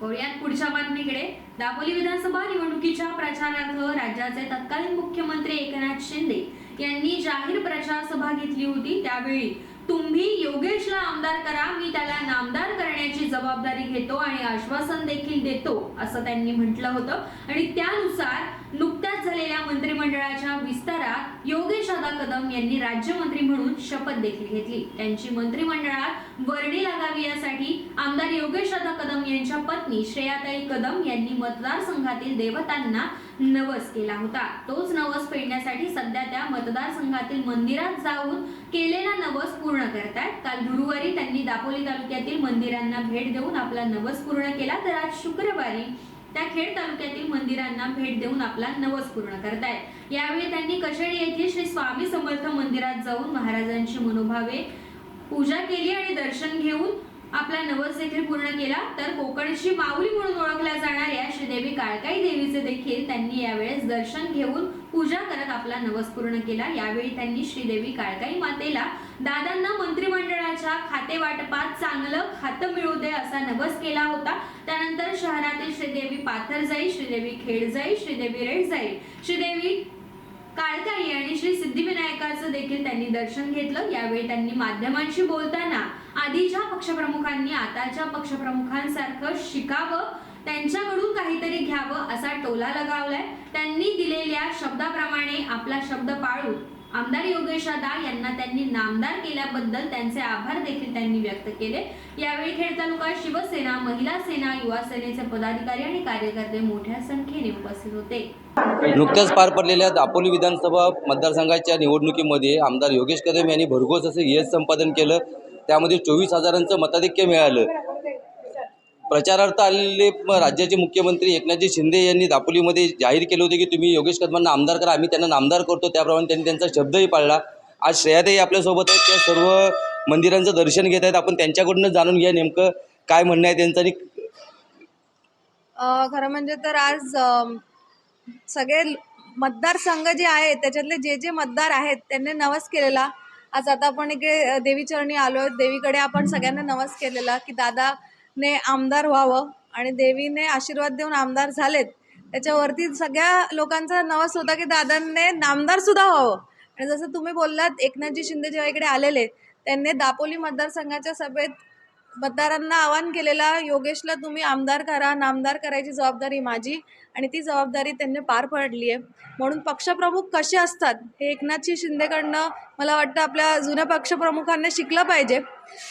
वळूयात पुढच्या बातमीकडे. दापोली विधानसभा निवडणुकीच्या प्रचारार्थ राज्याचे तत्कालीन मुख्यमंत्री एकनाथ शिंदे यांनी जाहीर प्रचार सभा घेतली होती त्यावेळी. तुम्ही योगेशला आमदार करा मी त्याला नामदार करण्याची जबाबदारी घेतो आणि आश्वासन देखील देतो असं त्यांनी म्हटलं होतं. आणि त्यानुसार नुकत्याच झालेल्या मंत्रिमंडळाच्या विस्तारात योगेश आदा कदम यांनी राज्यमंत्री म्हणून शपथ देखील घेतली. त्यांची मंत्रिमंडळात वर्णी लागावी यासाठी आमदार योगेश आदा कदम यांच्या पत्नी श्रेयाताई कदम यांनी मतदारसंघातील देवतांना नवस केला होता. तोच नवस फेडण्यासाठी मतदारसंघातील मंदिरात जाऊन केलेला नवस पूर्ण करतायत काल गुरुवारी त्यांनी दापोली तालुक्यातील मंदिरांना भेट देऊन आपला नवस पूर्ण केला. तर आज शुक्रवारी त्या खेड तालुक्यातील मंदिरांना भेट देऊन आपला नवस पूर्ण करतायत. यावेळी त्यांनी कशेडी येथील श्री स्वामी समर्थ मंदिरात जाऊन महाराजांची मनोभावे पूजा केली आणि दर्शन घेऊन आपला नवस देखील पूर्ण केला तर कोकणची माऊली म्हणून ओळखल्या जाणाऱ्या श्रीदेवी काळकाई देवीचे देखील त्यांनी यावेळेस दर्शन घेऊन पूजा करत आपला नवस पूर्ण केला. यावेळी त्यांनी श्रीदेवी काळकाई मातेला दादांना मंत्रिमंडळाच्या खाते वाटपात चांगलं खातं मिळू दे असा नवस केला होता. त्यानंतर शहरातील श्रीदेवी पाथरजाई श्रीदेवी खेडजाई श्रीदेवी रेडजाई श्रीदेवी काळकाई आणि श्री सिद्धिविनायकाचं देखील त्यांनी दर्शन घेतलं. यावेळी त्यांनी माध्यमांशी बोलताना आधीच्या पक्षप्रमुखांनी आताच्या पक्षप्रमुखांसारखं शिकावं त्यांच्याकडून काहीतरी घ्यावं असा टोला लगावलाय. त्यांनी दिलेल्या शब्दाप्रमाणे आपला शब्द पाळून आमदार योगेश दादा यांना त्यांनी नामदार केल्याबद्दल त्यांचे आभार देखील त्यांनी व्यक्त केले. यावेळी खेड तालुका शिवसेना महिला सेना युवा सेनेचे पदाधिकारी आणि कार्यकर्ते मोठ्या संख्येने उपस्थित होते. नुकत्याच पार पडलेल्या दापोली विधानसभा मतदारसंघाच्या निवडणुकीमध्ये आमदार योगेश कदम यांनी भरघोस असं यश संपादन केलं. त्यामध्ये चोवीस हजारांचं मताधिक्य मिळालं. प्रचारार्थ आलेले राज्याचे मुख्यमंत्री एकनाथजी शिंदे यांनी दापोलीमध्ये जाहीर केले होते की तुम्ही योगेश कदमांना आमदार करा आम्ही त्यांना नामदार करतो. त्याप्रमाणे त्यांनी त्यांचा शब्दही पाळला. आज श्रेयाताई आपल्यासोबत आहेत. त्या सर्व मंदिरांचं दर्शन घेत आहेत. आपण त्यांच्याकडूनच जाणून घ्या नेमकं काय म्हणणं आहे त्यांचं आणि खरं म्हणजे तर आज सगळे मतदारसंघ जे आहेत त्याच्यातले जे जे मतदार आहेत त्यांनी नवस केलेला. आज आता आपण इकडे देवीचरणी आलो आहोत देवीकडे आपण सगळ्यांना नवस केलेला की दादाने आमदार व्हावं आणि देवीने आशीर्वाद देऊन आमदार झालेत. त्याच्यावरती सगळ्या लोकांचा नवस होता की दादांनी नामदार सुद्धा व्हावं. आणि जसं तुम्ही बोललात एकनाथजी शिंदे जेव्हा इकडे आलेले त्यांनी दापोली मतदारसंघाच्या सभेत मतदारांना आवाहन केलेला योगेशला तुम्ही आमदार करा नामदार करायची जबाबदारी माझी आणि ती जबाबदारी त्यांनी पार पडली आहे. म्हणून पक्षप्रमुख कसे असतात हे एकनाथजी शिंदेकडनं मला वाटतं आपल्या जुन्या पक्षप्रमुखांनी शिकलं पाहिजे.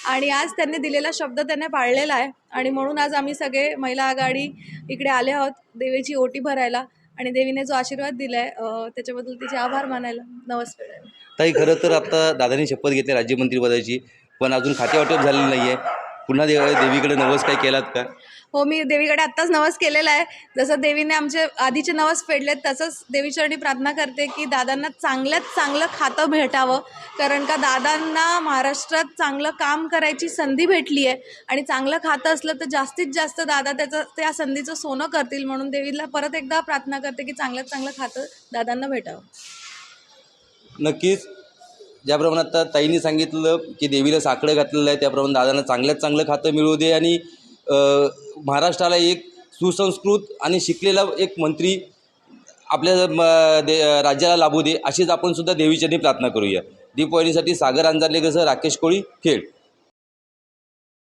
आणि आज त्यांनी दिलेला शब्द त्यांनी पाळलेला आहे. आणि म्हणून आज आम्ही सगळे महिला आघाडी इकडे आले आहोत देवीची ओटी भरायला. आणि देवीने जो आशीर्वाद दिला आहे त्याच्याबद्दल तिचे आभार मानायला नमस्कार. ताई खरं तर आता दादांनी शपथ घेतली राज्यमंत्रीपदाची पण अजून खाते वाटप झालेलं नाही आहे पुन्हा देव देवीकडे नवस काय केलात का? हो मी देवीकडे आत्ताच नवस केलेला आहे. जसं देवीने आमचे आधीचे नवस फेडलेत तसंच देवीचरणी प्रार्थना करते की दादांना चांगल्यात चांगलं खातं भेटावं. कारण का दादांना महाराष्ट्रात चांगलं काम करायची संधी भेटली आहे. आणि चांगलं खातं असलं तर जास्तीत जास्त दादा त्याचं त्या संधीचं सोनं करतील. म्हणून देवीला परत एकदा प्रार्थना करते की चांगल्यात चांगलं खातं दादांना भेटावं. नक्कीच. ज्याप्रमाणे आता ताईंनी सांगितलं की देवीला साकडं घातलेलं आहे त्याप्रमाणे दादांना चांगल्यात चांगलं खातं मिळू दे आणि महाराष्ट्राला एक सुसंस्कृत आणि शिकलेला एक मंत्री आपल्या म, दे राज्याला लाभू दे अशीच आपण सुद्धा देवीचरणी प्रार्थना करूया. दीपवाहिनीसाठी सागर अंजारले कसं राकेश कोळी खेळ